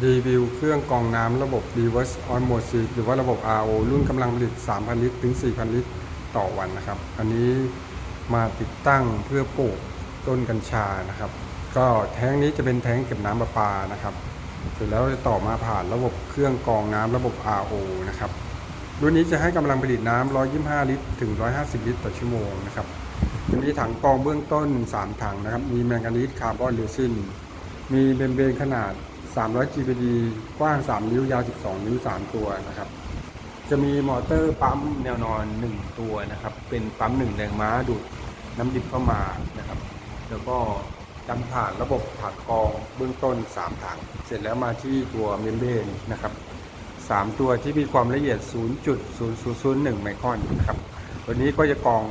รีวิวเครื่องกรองน้ำระบบ reverse osmosis หรือว่าระบบ RO รุ่นกำลังผลิต 3,000 ลิตร ถึง 4,000 ลิตรต่อวันนะครับ อันนี้มาติดตั้งเพื่อปลูกต้นกัญชานะครับ ก็แท้งนี้จะเป็นแท้งเก็บน้ำประปานะครับเสร็จแล้วจะต่อมาผ่านระบบเครื่องกรองน้ำระบบ RO นะครับ รุ่นนี้จะให้กำลังผลิตน้ำ125 ลิตร ถึง 150 ลิตร ต่อชั่วโมงนะครับจะมีถังกรองเบื้องต้น 3 ถังนะครับ มีแมงกานีสคาร์บอนเรซินมีเบมเบนขนาด 300 GPD กว้าง 3 นิ้ว ยาว 12 นิ้ว 3 ตัวนะครับ จะมีมอเตอร์ปั๊มแนวนอน 1 ตัวนะครับ เป็นปั๊ม 1 แรงม้าดูดน้ำดิบเข้ามานะครับ แล้วก็ดันผ่านระบบถังกองเบื้องต้น 3 ถัง เสร็จแล้วมาที่ตัวเมมเบรนนะครับ 3 ตัวที่มีความละเอียด 0.0001 ไมครอนนะครับ ตัวนี้ก็จะกอง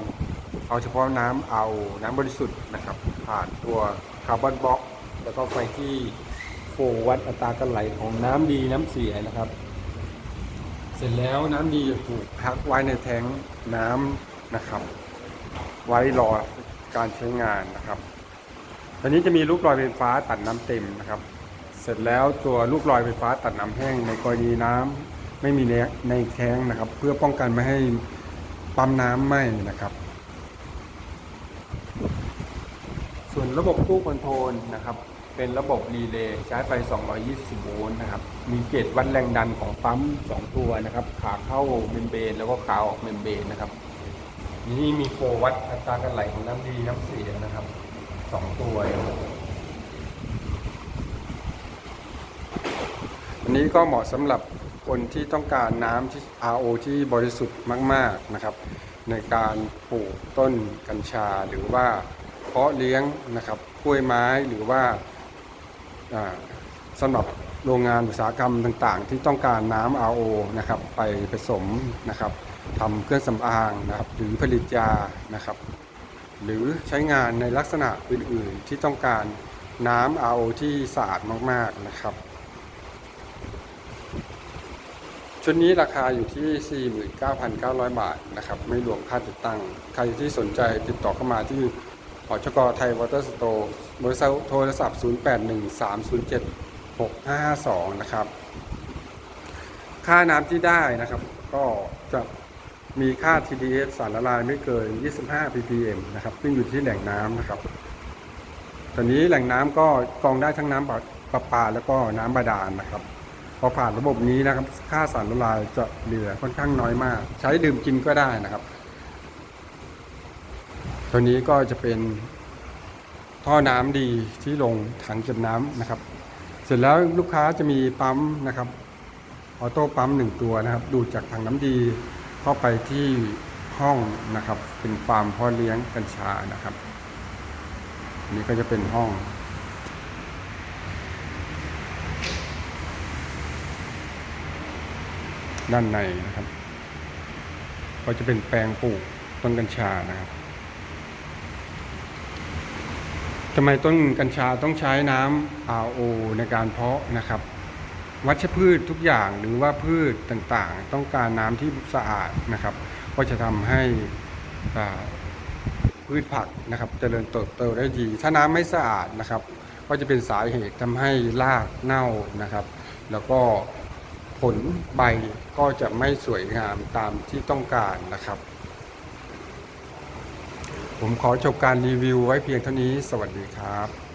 เอาเฉพาะน้ำเอาน้ำบริสุทธิ์นะครับ ผ่านตัวคาร์บอนบล็อก แล้วก็ไปที่ โฟวัดอัตราการไหลของน้ำดีน้ำเสียนะครับ เสร็จแล้วน้ำดีจะถูกพักไว้ในแทงน้ำนะครับ ไว้รอการใช้งานนะครับตอนนี้จะมีลูกลอยไฟฟ้าตัดน้ำเต็มนะครับ เสร็จแล้วตัวลูกลอยไฟฟ้าตัดน้ำแห้งในกรณีน้ำไม่มีในในแท้งนะครับ เพื่อป้องกันไม่ให้ปั๊มน้ำไหม้นะครับ ส่วนระบบตู้คอนโทรลนะครับ เป็นระบบรีเลย์ใช้ไฟ 220 โวลต์นะครับ มีเกจวัดแรงดันของปั๊ม 2 ตัวนะครับ ขาเข้าเมมเบรนแล้วก็ขาออกเมมเบรนนะครับ นี่มีโฟวัดอัตราการไหลของน้ำดีน้ำเสียนะครับ 2 ตัวอันนี้ก็เหมาะสำหรับคนที่ต้องการน้ำที่ RO ที่บริสุทธิ์มาก ๆนะครับ ในการปลูกต้นกัญชาหรือว่าเพาะเลี้ยงนะครับกล้วยไม้หรือว่า สำหรับโรงงานอุตสาหกรรมต่างๆ ที่ต้องการน้ำ RO นะครับไปผสมนะครับทำเครื่องสำอางนะครับหรือผลิตยานะครับ หรือใช้งานในลักษณะอื่นๆ ที่ต้องการน้ำ RO ที่สะอาดมากๆนะครับ ชุดนี้ราคาอยู่ที่ 49,900 บาทนะครับ ไม่รวมค่าติดตั้ง ใครที่สนใจติดต่อเข้ามาที่ อชกไทยวอเตอร์สโตร์บริษัทโทรศัพท์ 0813076552 นะครับ ค่าน้ำที่ได้นะครับ ก็จะมีค่า TDS สารละลายไม่เกิน 25 ppm นะครับ ซึ่งอยู่ที่แหล่งน้ำนะครับ ตอนนี้แหล่งน้ำก็กรองได้ทั้งน้ำประปาแล้วก็น้ำบาดาลนะครับ พอผ่านระบบนี้นะครับ ค่าสารละลายจะเหลือค่อนข้างน้อยมาก ใช้ดื่มกินก็ได้นะครับ ตัวนี้ก็จะเป็นท่อน้ำดีที่ลงถังเก็บน้ำนะครับ เสร็จแล้วลูกค้าจะมีปั๊มนะครับออโต้ปั๊มหนึ่งตัวนะครับ ดูดจากถังน้ำดีเข้าไปที่ห้องนะครับ เป็นฟาร์มพ่อเลี้ยงกัญชานะครับนนี้ก็จะเป็นห้องด้านในนะครับ ก็จะเป็นแปลงปลูกต้นกัญชานะครับ ทำไมต้นกัญชาต้องใช้น้ำ RO ในการเพาะนะครับ วัชพืชทุกอย่างหรือว่าพืชต่างๆ ต้องการน้ำที่สะอาดนะครับ ก็จะทำให้พืชผักนะครับเจริญเติบโตได้ดี ถ้าน้ำไม่สะอาดนะครับ ก็จะเป็นสาเหตุทำให้รากเน่านะครับ แล้วก็ผลใบก็จะไม่สวยงามตามที่ต้องการนะครับ ผมขอจบการรีวิวไว้เพียงเท่านี้ สวัสดีครับ